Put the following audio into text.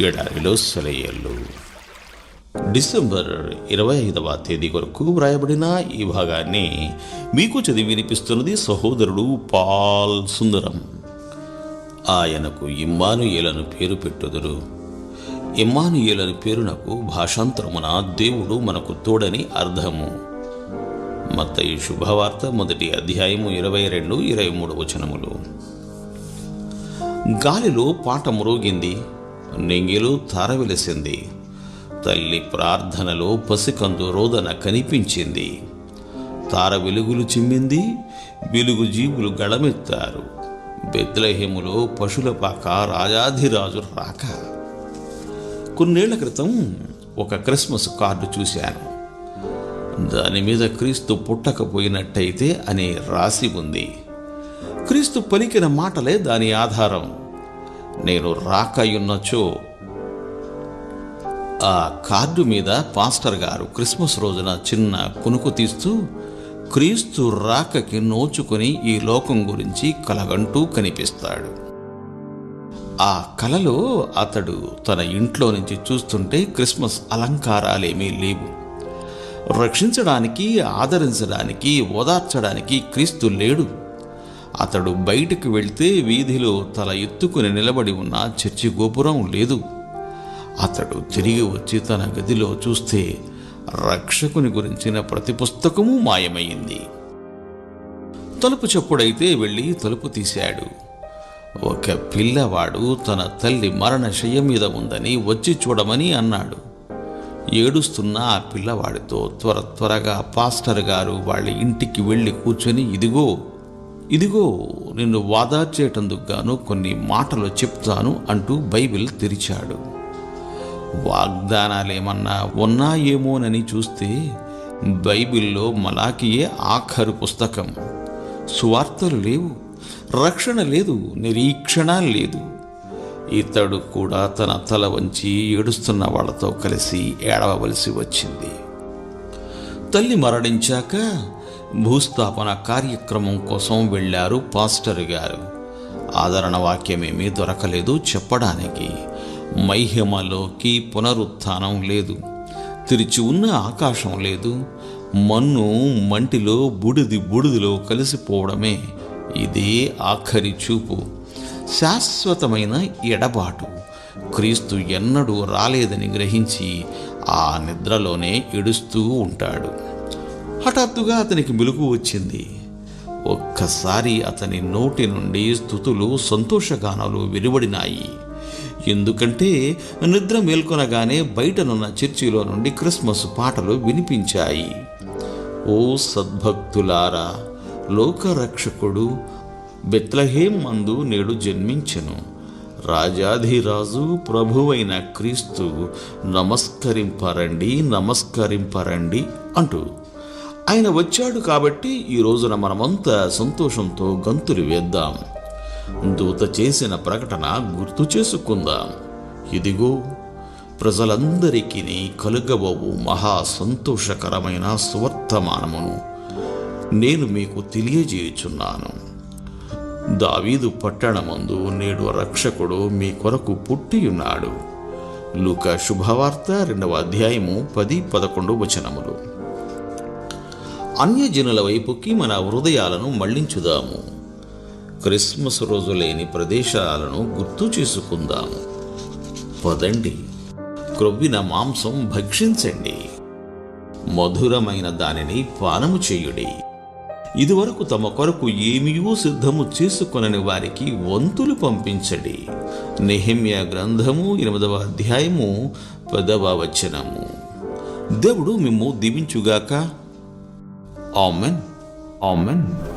ఎడారిలో సెలయేళ్ళు డిసెంబర్ ఇరవై ఐదవ తేదీ కొరకు వ్రాయబడిన ఈ భాగాన్ని మీకు చదివి వినిపిస్తున్నది సహోదరుడు పాల్ సుందరం. ఆయనకు ఇమ్మానుయేలను పేరు పెట్టుదురు. ఇమ్మానుయేలని పేరునకు భాషాంతరమున దేవుడు మనకు తోడని అర్థము. మత్తయి శుభవార్త మొదటి అధ్యాయము ఇరవై రెండు ఇరవై మూడు వచనములు. గాలిలో పాట మురోగింది. నింగిలు తారవిలిసింది. తల్లి ప్రార్థనలో పసికందు రోదన కనిపించింది. తార వెలుగులు చిమ్మింది వెలుగు జీవులు గళమెత్తారు. బెద్లహేములో పశుల పాక రాజాధిరాజు రాక. కొన్నేళ్ళ క్రితం ఒక క్రిస్మస్ కార్డు చూశాను. దాని మీద క్రీస్తు పుట్టకపోయినట్టయితే అని రాసి ఉంది. క్రీస్తు పలికిన మాటలే దాని ఆధారం. నేను రాకయున్నచో ఆ కార్డు మీద పాస్టర్ గారు క్రిస్మస్ రోజున చిన్న కునుకు తీస్తూ క్రీస్తు రాకకి నోచుకొని ఈ లోకం గురించి కలగంటూ కనిపిస్తాడు. ఆ కలలో అతడు తన ఇంట్లో నుంచి చూస్తుంటే క్రిస్మస్ అలంకారాలేమీ లేవు. రక్షించడానికి ఆదరించడానికి ఓదార్చడానికి క్రీస్తు లేడు. అతడు బయటకు వెళ్తే వీధిలో తల ఎత్తుకుని నిలబడి ఉన్న చర్చి గోపురం లేదు. అతడు తిరిగి వచ్చి తన గదిలో చూస్తే రక్షకుని గురించిన ప్రతి పుస్తకము మాయమైంది. తలుపు చెప్పుడైతే వెళ్ళి తలుపు తీశాడు. ఒక పిల్లవాడు తన తల్లి మరణశయ్య మీద ఉందని వచ్చి చూడమని అన్నాడు. ఏడుస్తున్న ఆ పిల్లవాడితో త్వర త్వరగా పాస్టర్ గారు వాళ్ళ ఇంటికి వెళ్ళి కూర్చొని ఇదిగో ఇదిగో నిన్ను వాదార్చేటందుకు గాను కొన్ని మాటలు చెప్తాను అంటూ బైబిల్ తెరిచాడు. వాగ్దానాలేమన్నా ఉన్నాయేమోనని చూస్తే బైబిల్లో మలాకియే ఆఖరు పుస్తకం. సువార్తలు లేవు రక్షణ లేదు నిరీక్షణ లేదు. ఇతడు కూడా తన తల వంచి ఏడుస్తున్న వాళ్ళతో కలిసి ఏడవవలసి వచ్చింది. తల్లి మరణించాక భూస్థాపన కార్యక్రమం కోసం వెళ్ళారు పాస్టర్ గారు. ఆదరణ వాక్యమేమీ దొరకలేదు చెప్పడానికి. మైహిమలోకి పునరుత్థానం లేదు. తెరిచి ఉన్న ఆకాశం లేదు. మన్ను మంటిలో బుడిది బుడిదిలో కలిసిపోవడమే ఇదే ఆఖరి చూపు. శాశ్వతమైన ఎడబాటు. క్రీస్తు ఎన్నడూ రాలేదని గ్రహించి ఆ నిద్రలోనే ఏడుస్తూ ఉంటాడు. హఠాత్తుగా అతనికి మెలుగు వచ్చింది. ఒక్కసారి అతని నోటి నుండి స్థుతులు సంతోషగానాలు వెలువడినాయి. ఎందుకంటే నిద్ర మేల్కొనగానే బయటనున్న చర్చిలో నుండి క్రిస్మస్ పాటలు వినిపించాయి. ఓ సద్భక్తులారా లోకరక్షకుడు బెత్లహేం మందు నేడు జన్మించెను. రాజాధిరాజు ప్రభువైన క్రీస్తు నమస్కరింపరండి నమస్కరింపరండి అంటూ ఆయన వచ్చాడు కాబట్టి ఈ రోజున మనమంతా సంతోషంతో గంతులు వేద్దాం. దూత చేసిన ప్రకటన గుర్తు చేసుకుందాం. ఇదిగో ప్రజలందరికీ కలుగబోవు మహా సంతోషకరమైన సువర్తమానమును నేను మీకు తెలియజేయుచున్నాను. దావీదు పట్టణమందు నేడు రక్షకుడు మీ కొరకు పుట్టియున్నాడు. లూక శుభవార్త రెండవ అధ్యాయము పది పదకొండు వచనములు. అన్యజనుల వైపుకి మన హృదయాలను మళ్ళించుదాము. క్రిస్మస్ రోజు లేని ప్రదేశాలను గుర్తు చేసుకుందాము. పదండి. క్రొవ్విన మాంసం భక్షించండి. మధురమైన దానిని పానము చేయుడి. ఇదివరకు తమ కొరకు ఏమియో సిద్ధము చేసుకొనని వారికి వంతులు పంపించడి. నెహిమ్య గ్రంథము ఎనిమిదవ అధ్యాయము పదవ వచనము. దేవుడు మిమ్ము దీవించుగాక Amin. Amin.